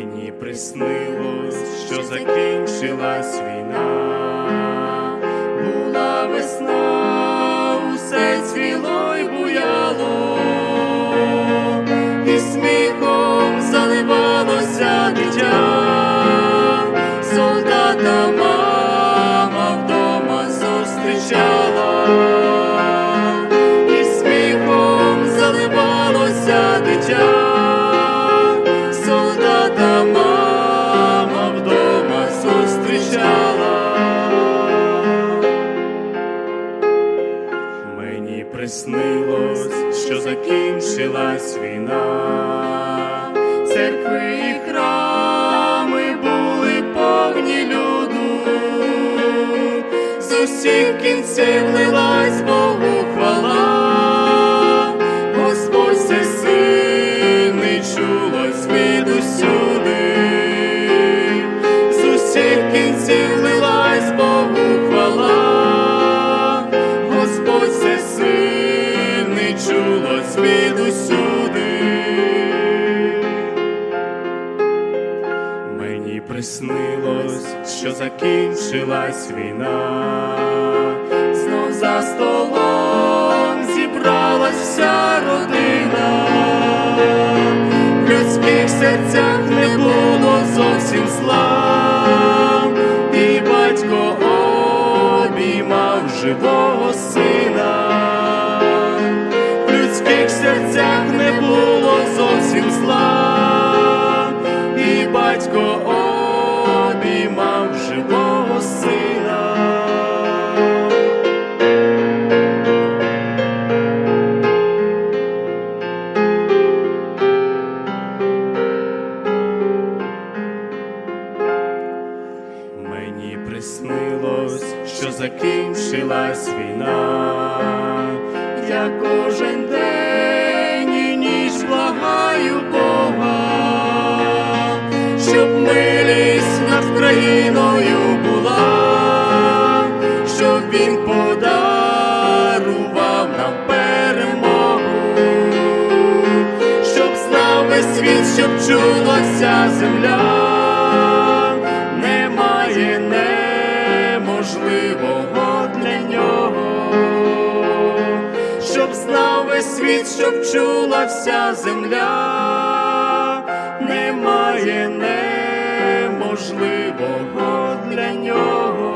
Мені приснилось, що закінчилась війна, була весна, усе цвіло й буяло, і сміхом заливалося дитя, солдата мама вдома зустрічала. Приснилось, що закінчилась війна, церкви і храми були повні люду, з усіх кінців лилась чулось звідусюди. Мені приснилось, що закінчилась війна, знов за столом зібралась вся родина, в людських серцях не було зовсім зла, і батько обіймав живого сина, людських серцях не було зовсім зла, і батько обіймав живого сина. Мені приснилось, що закінчилась війна, я кожен день милість країною була, щоб він подарував нам перемогу, щоб знав весь світ, щоб чула вся земля. Немає неможливого для нього, щоб знав весь світ, щоб чула вся земля, немає неможливого неможливого для нього.